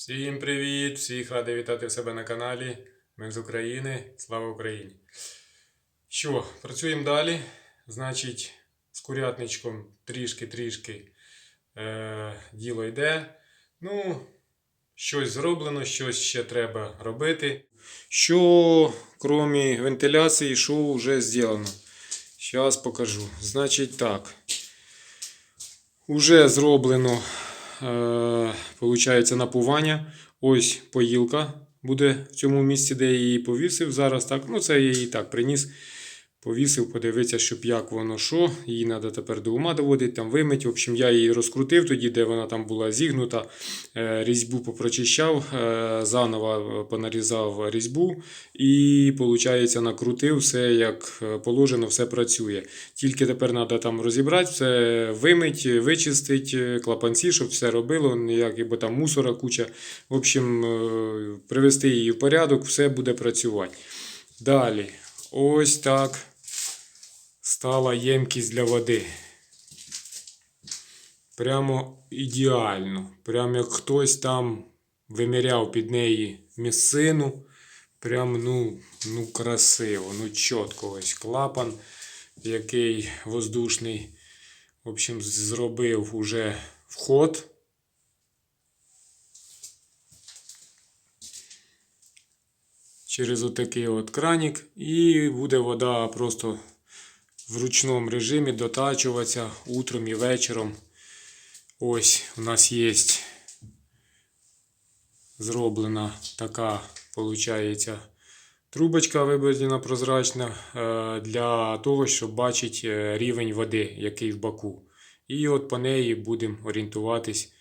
Всім привіт! Всіх радий вітати в себе на каналі. Ми з України. Слава Україні! Що, працюємо далі. Значить, з курятничком трішки-трішки е, діло йде. Ну, щось зроблено, щось ще треба робити. Що, крім вентиляції, що вже зроблено? Зараз покажу. Значить так. Уже зроблено е, получається напування. Ось поїлка буде в цьому місці, де я її повісив. Зараз так. Ну, це я її так приніс. Повісив, подивитися, щоб як воно що. Її треба тепер до ума доводити, там вимити. В общем, я її розкрутив тоді, де вона там була зігнута. Е, Різьбу попрочищав, е, заново понарізав різьбу і, виходить, накрутив все як е, положено, все працює. Тільки тепер треба там розібрати, все вимити, вичистити, клапанці, щоб все робило, ніяк, бо там мусора куча. В общем, е, привести її в порядок, все буде працювати. Далі, ось так стала ємкість для води. Прямо ідеально. Прямо як хтось там виміряв під неї місцину. Прям ну, ну красиво, ну чітко ось клапан, який воздушний. В общем, зробив уже вход. Через отакий от кранік, і буде вода просто в ручному режимі дотачуватися утром і вечором. Ось у нас є зроблена така, виходить, трубочка вибудена прозрачна е, для того, щоб бачити рівень води, який в баку. І от по неї будемо орієнтуватись,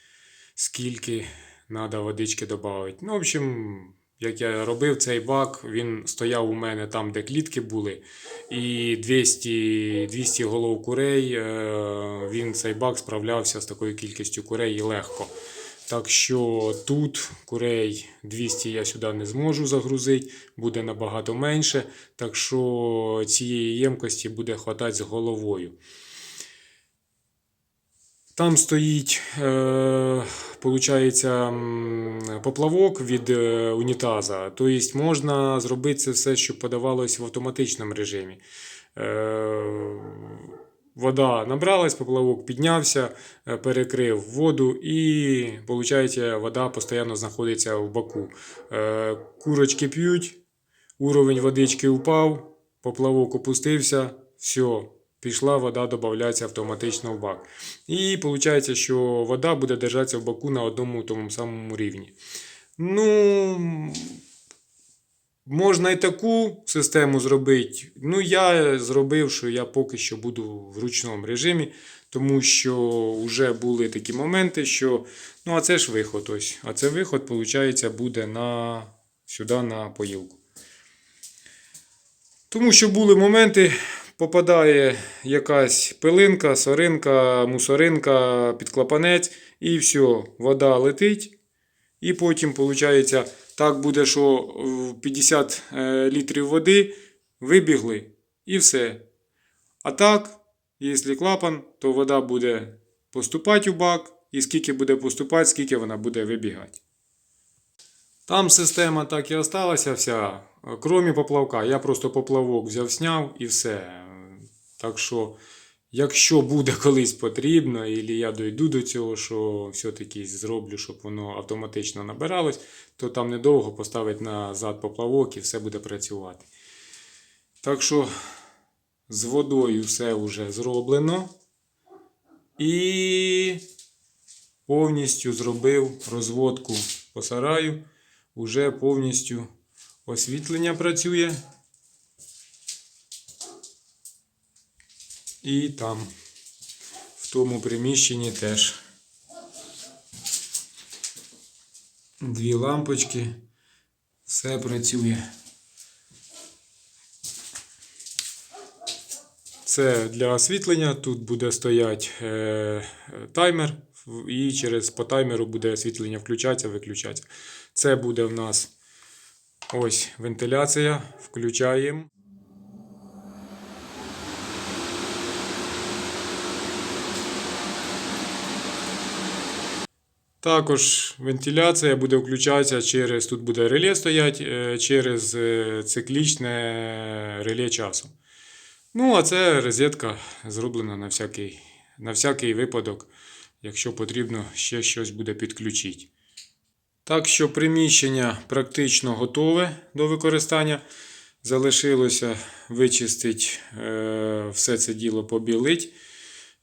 скільки треба водички додати. Ну, в общем, як я робив цей бак, він стояв у мене там, де клітки були. І 200, 200 голов курей, е, він цей бак справлявся з такою кількістю курей легко. Так що тут курей 200 я сюди не зможу загрузити, буде набагато менше. Так що цієї ємкості буде хватати з головою. Там стоїть, е, получається, поплавок від е, унітаза. Тобто можна зробити це все, щоб подавалось в автоматичному режимі. Е, вода набралась, поплавок піднявся, е, перекрив воду і, виходить, вода постійно знаходиться в баку. Е, курочки п'ють, уровень водички впав, поплавок опустився, все. Пішла вода додається автоматично в бак. І виходить, що вода буде держатися в баку на одному тому самому рівні. Ну, можна і таку систему зробити. Ну, я зробив, що я поки що буду в ручному режимі, тому що вже були такі моменти, що. Ну, а це ж виход ось. А це виход, виходить, буде на, сюди на поїлку. Тому що були моменти, попадає якась пилинка, соринка, мусоринка під клапанець, і все, вода летить. І потім, виходить, так буде, що 50 е, літрів води вибігли і все. А так, якщо клапан, то вода буде поступати у бак, і скільки буде поступати, скільки вона буде вибігати. Там система так і осталася вся, крім поплавка. Я просто поплавок взяв, сняв і все. Так що, якщо буде колись потрібно, і я дойду до цього, що все-таки зроблю, щоб воно автоматично набиралось, то там недовго поставить назад поплавок і все буде працювати. Так що з водою все вже зроблено. І повністю зробив розводку по сараю. Уже повністю освітлення працює. І там, в тому приміщенні теж. Дві лампочки. Все працює. Це для освітлення. Тут буде стояти е, таймер, і через по таймеру буде освітлення включатися, виключатися. Це буде в нас ось вентиляція. Включаємо. Також вентиляція буде включатися через, тут буде реле стоять, е, через е, циклічне реле часу. Ну, а це розетка зроблена на всякий, на всякий випадок, якщо потрібно ще щось буде підключити. Так що приміщення практично готове до використання. Залишилося вичистити е, все це діло побілить.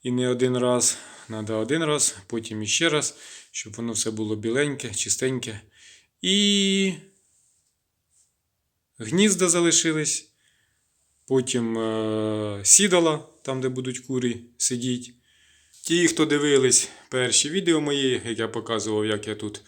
І не один раз. Треба один раз, потім іще раз, щоб воно все було біленьке, чистеньке. І гнізда залишились. Потім е, сідала, там, де будуть курі сидіти. Ті, хто дивились перші відео мої, як я показував, як я тут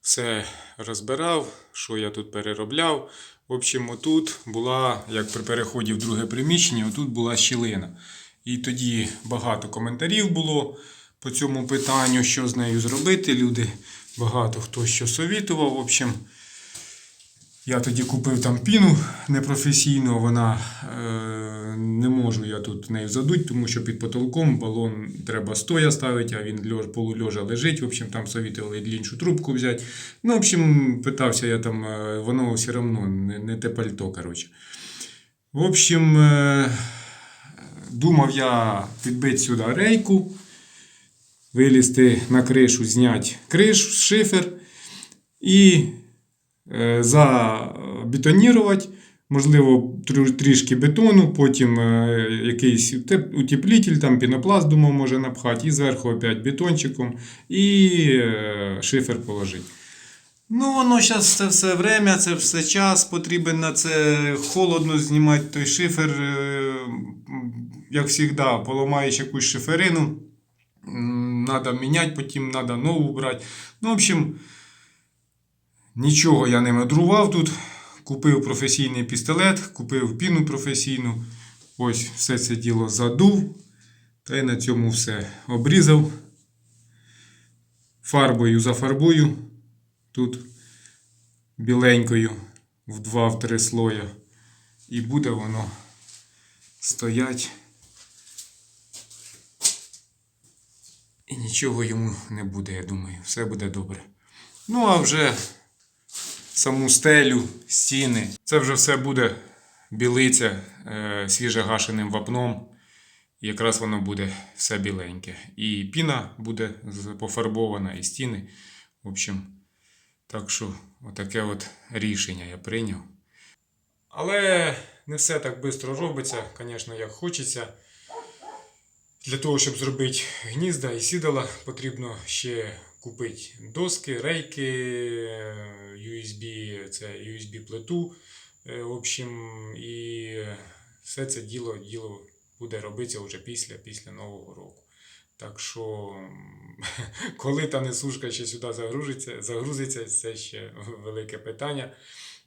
все розбирав, що я тут переробляв. В общем, отут була, як при переході в друге приміщення, отут була щілина. І тоді багато коментарів було по цьому питанню, що з нею зробити. Люди багато хто що совітував. В общем, я тоді купив там піну непрофесійну, вона е, не можу я тут нею задуть, тому що під потолком балон треба стоя ставити, а він льож, полульожа лежить. В общем, там совітували іншу трубку взяти. Ну, в общем, питався я там, е, воно все одно не, не те пальто. Коротше. В общем, е, думав я підбити сюди рейку, вилізти на кришу, зняти криш, шифер і е, забетонірувати, можливо, трішки бетону, потім е, якийсь теп- утеплитель, там пінопласт, думав, може напхати, і зверху опять бетончиком, і е, шифер положити. Ну, воно зараз це все время, це все час потрібен на це холодно знімати той шифер. е, Як завжди, поламаєш якусь шиферину. Треба міняти, потім треба нову брати. Ну, в общем, нічого я не мудрував тут. Купив професійний пістолет, купив піну професійну. Ось все це діло задув. Та й на цьому все обрізав. Фарбою зафарбую. Тут біленькою в 2-3 слоя. І буде воно стоять. І нічого йому не буде, я думаю. Все буде добре. Ну, а вже саму стелю, стіни. Це вже все буде білиця е, свіжегашеним вапном. І якраз воно буде все біленьке. І піна буде пофарбована, і стіни. В общем, так що, отаке от рішення я прийняв. Але не все так швидко робиться, звісно, як хочеться. Для того, щоб зробити гнізда і сідала, потрібно ще купити доски, рейки, USB, це USB плиту. е, В общем, і все це діло, діло буде робитися вже після, після Нового року. Так що, коли та несушка ще сюди загрузиться, загрузиться, це ще велике питання.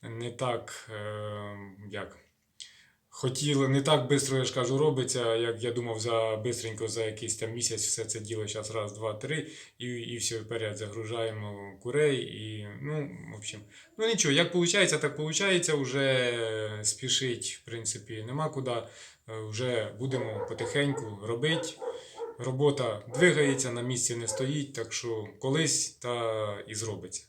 Не так, е, як хотіли, не так швидко, я ж кажу, робиться, як я думав, за бистренько за якийсь там місяць все це діло зараз раз, два, три, і, і все вперед загружаємо курей. І, ну, в общем, ну нічого, як виходить, так виходить, вже спішить, в принципі, нема куди. Е, Вже будемо потихеньку робити. Робота двигається, на місці не стоїть, так що колись та і зробиться.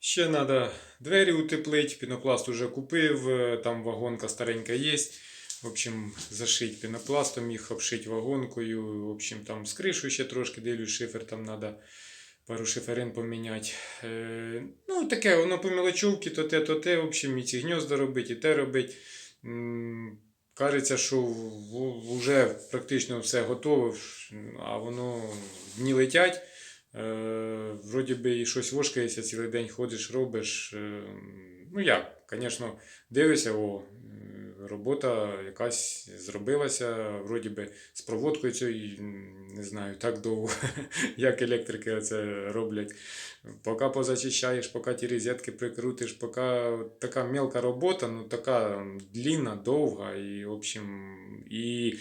Ще треба двері утеплити, пінопласт уже купив, е, там вагонка старенька є. В общем, зашить пінопластом їх, обшить вагонкою. В общем, там з кришу ще трошки дивлюсь, шифер там треба пару шиферин поміняти. Е, ну, таке, воно по мелочовці, то те, то те. В общем, і ці гнізда робити, і те робити. М, Кажеться, що вже практично все готове, а воно дні летять. Е, вроді би і щось вошкається, цілий день ходиш, робиш. Е, ну як, звісно, дивишся, о, е, робота якась зробилася, вроді би з проводкою цією, не знаю, так довго, як електрики це роблять. Поки позачищаєш, поки ті розетки прикрутиш, поки така мелка робота, ну така длінна, довга, і, в общем, і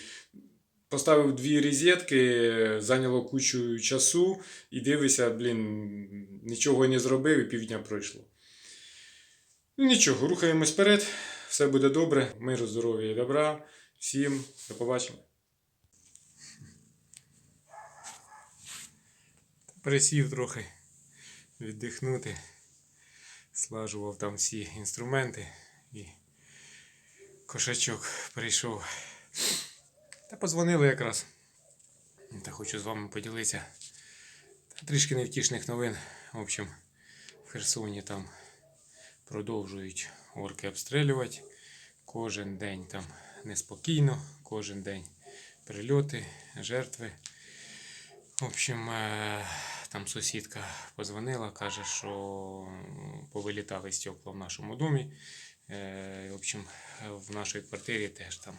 поставив дві розетки, зайняло кучу часу, і дивишся, блін, нічого не зробив, і півдня пройшло. Ну нічого, рухаємось вперед, все буде добре, миру, здоров'я і добра. Всім до побачення. Присів трохи віддихнути. Слажував там всі інструменти і кошачок прийшов. Та подзвонили якраз. Та хочу з вами поділитися. Та трішки невтішних новин. В общем, в Херсоні там продовжують орки обстрілювати. Кожен день там неспокійно, кожен день прильоти, жертви. В общем, е, там сусідка позвонила, каже, що повилітали стекла в нашому домі. Е, В общем, в нашій квартирі теж там,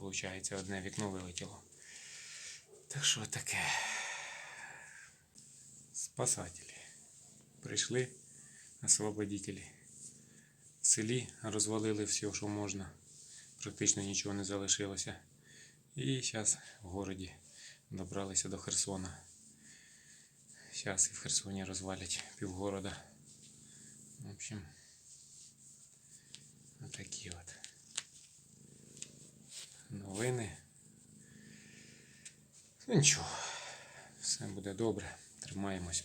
виходить, одне вікно вилетіло. Так що таке. Спасателі. Прийшли освободителі. В селі розвалили все, що можна. Практично нічого не залишилося. І зараз в городі добралися до Херсона. Зараз і в Херсоні розвалять півгорода. В общем, отакі от новини. Ну нічого, все буде добре. Тримаємось.